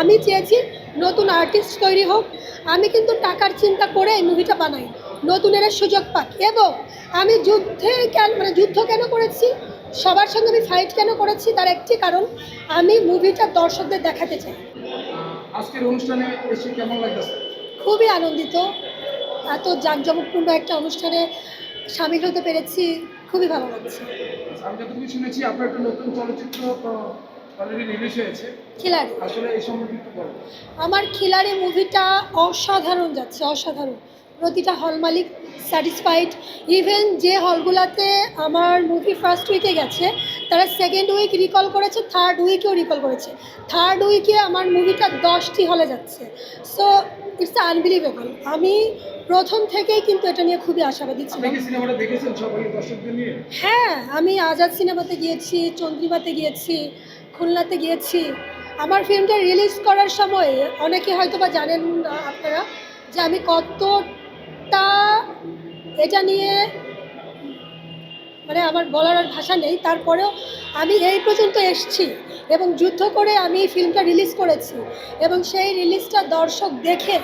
আমি চেয়েছি নতুন আর্টিস্ট তৈরি হোক। আমি কিন্তু টাকার চিন্তা করে এই মুভিটা বানাই। নতুনের সুযোগ পাক। এবং আমি যুদ্ধে কেন মানে যুদ্ধ কেন করেছি? সবার সঙ্গে আমি ফাইট কেন করেছি? তার একটি কারণ আমি মুভিটা দর্শকদের দেখাতে চাই। আজকের অনুষ্ঠানে এসে কেমন লাগতেছে? খুবই আনন্দিত। এত জাঁকজমকপূর্ণ একটা অনুষ্ঠানে সামিল হতে পেরেছি। খুবই ভালো লাগছে। আমি যতটুকু শুনেছি আপনার একটা নতুন চলচ্চিত্র খিলাড়ি। আসলে এই আমার খিলাড়ি মুভিটা অসাধারণ যাচ্ছে অসাধারণ। প্রতিটা হল মালিক স্যাটিসফাইড ইভেন যে হলগুলোতে আমার মুভি ফার্স্ট উইকে গেছে তারা সেকেন্ড উইক রিকল করেছে থার্ড উইকেও রিকল করেছে। থার্ড উইকে আমার মুভিটা দশটি হলে যাচ্ছে। সো ইটস আনবিলিভেবল আমি প্রথম থেকেই কিন্তু এটা নিয়ে খুবই আশাবাদী ছিলাম। হ্যাঁ আমি আজাদ সিনেমাতে গিয়েছি চন্দ্রিমাতে গিয়েছি খুলনাতে গিয়েছি। আমার ফিল্মটা রিলিজ করার সময় অনেকে হয়তো বা জানেন আপনারা যে আমি কতটা এটা নিয়ে মানে আমার বলার আর ভাষা নেই। তারপরেও আমি এই পর্যন্ত এসছি এবং যুদ্ধ করে আমি ফিল্মটা রিলিজ করেছি এবং সেই রিলিজটা দর্শক দেখে,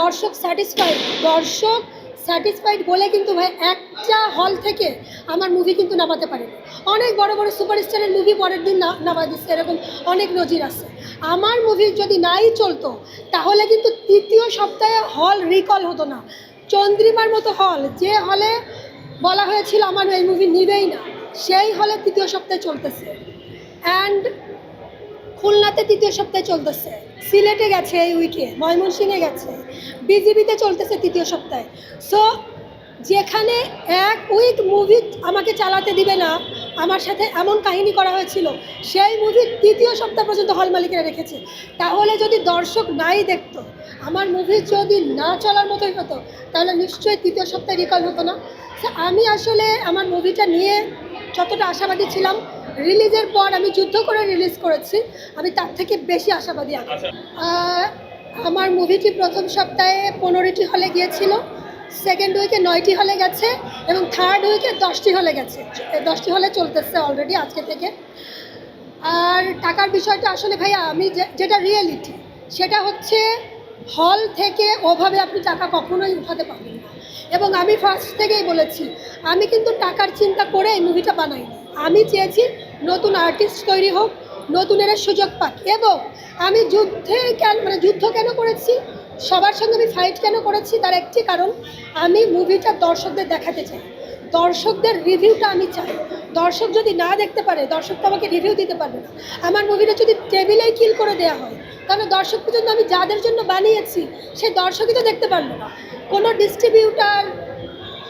দর্শক স্যাটিসফাইড দর্শক স্যাটিসফাইড বলে কিন্তু ভাই একটা হল থেকে আমার মুভি কিন্তু নামাতে পারে অনেক বড় বড় সুপারস্টারের মুভি পরের দিন নামা দিচ্ছে, এরকম অনেক নজির আছে। আমার মুভি যদি নাই চলতো, তাহলে কিন্তু তৃতীয় সপ্তাহে হল রিকল হতো না। চন্দ্রিমার মতো হল, যে হলে বলা হয়েছিল আমার এই মুভি নিবেই না, সেই হলে তৃতীয় সপ্তাহে চলতেছে। অ্যান্ড খুলনাতে তৃতীয় সপ্তাহে চলতেছে। সিলেটে গেছে এই উইকে ময়মনসিংহে গেছে। বিজিবিতে চলতেছে তৃতীয় সপ্তাহে। সো যেখানে এক উইক মুভি আমাকে চালাতে দিবে না, আমার সাথে এমন কাহিনী করা হয়েছিল, সেই মুভি তৃতীয় সপ্তাহ পর্যন্ত হল মালিকেরা রেখেছে। তাহলে যদি দর্শক নাই দেখতো, আমার মুভি যদি না চলার মতোই হতো, তাহলে নিশ্চয়ই তৃতীয় সপ্তাহে রিকল হতো না। আমি আসলে আমার মুভিটা নিয়ে যতটা আশাবাদী ছিলাম রিলিজের পর আমি যুদ্ধ করে রিলিজ করেছি আমি তার থেকে বেশি আশাবাদী এখন আহ, আমার মুভিটি প্রথম সপ্তাহে পনেরোটি হলে গিয়েছিল সেকেন্ড উইকে নয়টি হলে গেছে এবং থার্ড উইকে দশটি হলে গেছে। দশটি হলে চলতেছে অলরেডি আজকে থেকে। আর টাকার বিষয়টা আসলে ভাইয়া আমি যে- যেটা রিয়েলিটি সেটা হচ্ছে হল থেকে ওভাবে আপনি টাকা কখনোই উঠাতে পারবেন না। এবং আমি ফার্স্ট থেকেই বলেছি আমি কিন্তু টাকার চিন্তা করে এই মুভিটা বানাইনি। আমি চেয়েছি নতুন আর্টিস্ট তৈরি হোক নতুনের সুযোগ পাক। এবং আমি যুদ্ধে কেন মানে যুদ্ধ কেন করেছি? সবার সঙ্গে আমি ফাইট কেন করেছি? তার একটি কারণ, আমি মুভিটা দর্শকদের দেখাতে চাই। দর্শকদের রিভিউটা আমি চাই। দর্শক যদি না দেখতে পারে, দর্শক তো আমাকে রিভিউ দিতে পারবে না। আমার মুভিটা যদি টেবিলেই কিল করে দেওয়া হয় তাহলে দর্শক পর্যন্ত আমি যাদের জন্য বানিয়েছি, সেই দর্শকই তো দেখতে পারল না। কোনো ডিস্ট্রিবিউটার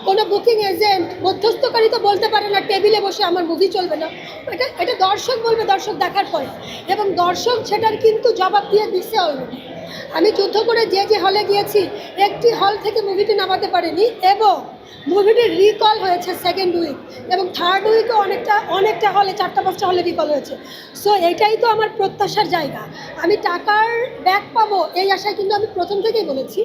কোনো বুকিং এজেন্ট মধ্যস্থকারী তো বলতে পারে না টেবিলে বসে আমার মুভি চলবে না। এটা এটা দর্শক বলবে, দর্শক দেখার পরে। এবং দর্শক সেটার কিন্তু জবাব দিয়ে দিচ্ছে অলরেডি আমি যুদ্ধ করে যে যে হলে গিয়েছি, একটি হল থেকে মুভিটি নামাতে পারিনি এবং মুভিটি রিকল হয়েছে সেকেন্ড উইক এবং থার্ড উইকে অনেকটা অনেকটা হলে চারটা, পাঁচটা হলে রিকল হয়েছে। সো এটাই তো আমার প্রত্যাশার জায়গা। আমি টাকার ব্যাক পাবো, এই আশায় কিন্তু আমি প্রথম থেকেই বলেছি।